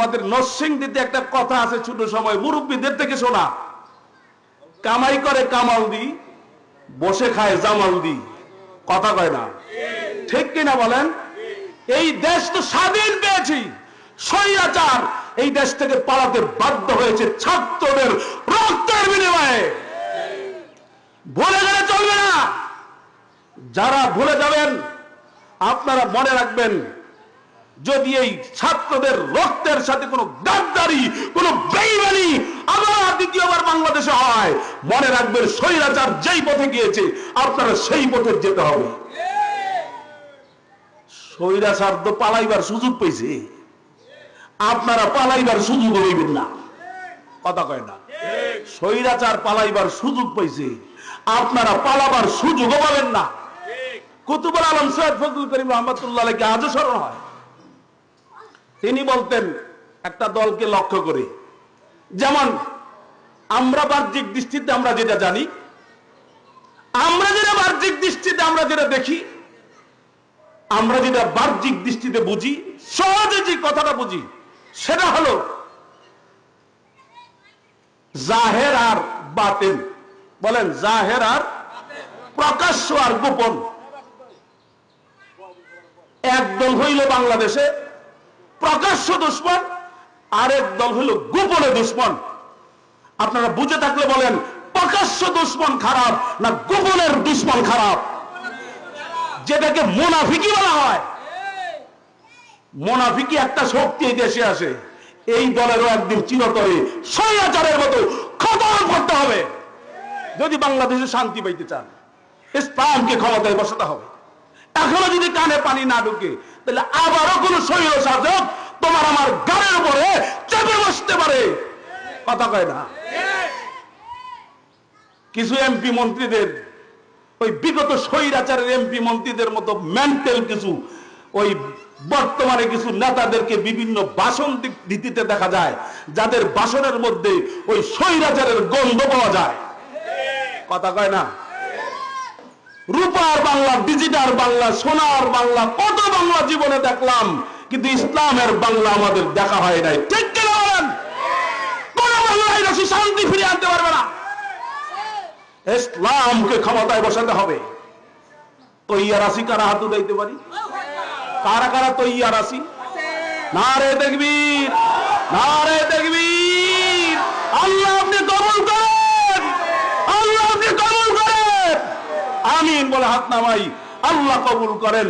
আমাদের নরসিংদীতে একটা কথা আছে ছোট সময়, মুরব্বীদের থেকে শোনা। কামাই করে কামাল দি, বসে খায় জামাল দি। কথা কয় না? ঠিক কিনা বলেন? এই দেশ তো স্বাধীন পেয়েছি। স্বৈরাচার এই দেশ থেকে পালাতে বাধ্য হয়েছে ছাত্রদের রক্তের বিনিময়ে। ভুলে গেলে চলবে না। যারা ভুলে যাবেন, আপনারা মনে রাখবেন যদি এই ছাত্রদের রক্তের সাথে কোনো গাদ্দারি, কোনো বেইমানি আবার দ্বিতীয়বার বাংলাদেশে হয়, মনে রাখবেন স্বৈরাচার যেই পথে গিয়েছে, আপনারা সেই পথে যেতে হবে। স্বৈরাচার তো পালাইবার সুযোগ পেয়েছে। আপনারা পালাইবার সুযোগ হইবেন না। কথা কয় না? স্বৈরাচার পালাইবার সুযোগ পাইছে আপনারা পালাবার সুযোগও পাবেন না। কুতুবুল আলম সৈয়দ ফজলুল করিম রহমতুল্লাহ আলাইকে আজও স্মরণ হয়। তিনি বলতেন, একটা দলকে লক্ষ্য করে। যেমন, আমরা বাহ্যিক দৃষ্টিতে আমরা যেটা জানি, আমরা যেটা বাহ্যিক দৃষ্টিতে আমরা যেটা দেখি, আমরা যেটা বাহ্যিক দৃষ্টিতে বুঝি, সহজে যে কথাটা বুঝি, সেটা হলো, জাহের আর বাতেন বলেন, জাহের আর প্রকাশ্য আর গোপন। একদল হইল বাংলাদেশে প্রকাশ্য দুশ্মন, আরেক দল হইল গোপনে দুশ্মন। আপনারা বুঝে থাকলে বলেন, প্রকাশ্য দুশ্মন খারাপ না গোপনের দুশ্মন খারাপ? যেটাকে মোনাফিকি বলা হয়। মোনাফিকি একটা শক্তি এই দেশে আসে। এই দলেরও একদিন চিরতরে স্বৈরাচারের মতো খতম করতে হবে। যদি বাংলাদেশে শান্তি পাইতে চান, ইসলামকে ক্ষমতায় বসাতে হবে। এখনও যদি কানে পানি না ঢুকে তাহলে আবারও কোন শৈল শাসক তোমার আমার গাড়ির উপরে চেপে বসতে পারে। কথা কয় না? কিছু এমপি মন্ত্রীদের, ওই বিগত স্বৈরাচারের এমপি মন্ত্রীদের মতো মেন্টাল কিছু, ওই বর্তমানে কিছু নেতাদেরকে বিভিন্ন দি- দিতে দেখা যায়, যাদের বাসনের মধ্যে ওই স্বৈরাচারের গন্ধ পাওয়া যায়। কথা কয় না? রূপার বাংলা, ডিজিটাল বাংলা, সোনার বাংলা, কত বাংলা জীবনে দেখলাম, কিন্তু ইসলামের বাংলা আমাদের দেখা হয় নাই। ঠিক শান্তি ফিরে আনতে পারবে না। ইসলামকে ক্ষমতায় বসাতে হবে। তৈয়ার আসি কারা হাত উঠাইতে পারি? কারা কারা তৈয়ার আসি না রে দেখবি না রে দেখবীর আল্লাহ আপনি কবুল করেন আল্লাহ আপনি কবুল করেন আমিন বলে হাত নামাই আল্লাহ কবুল করেন।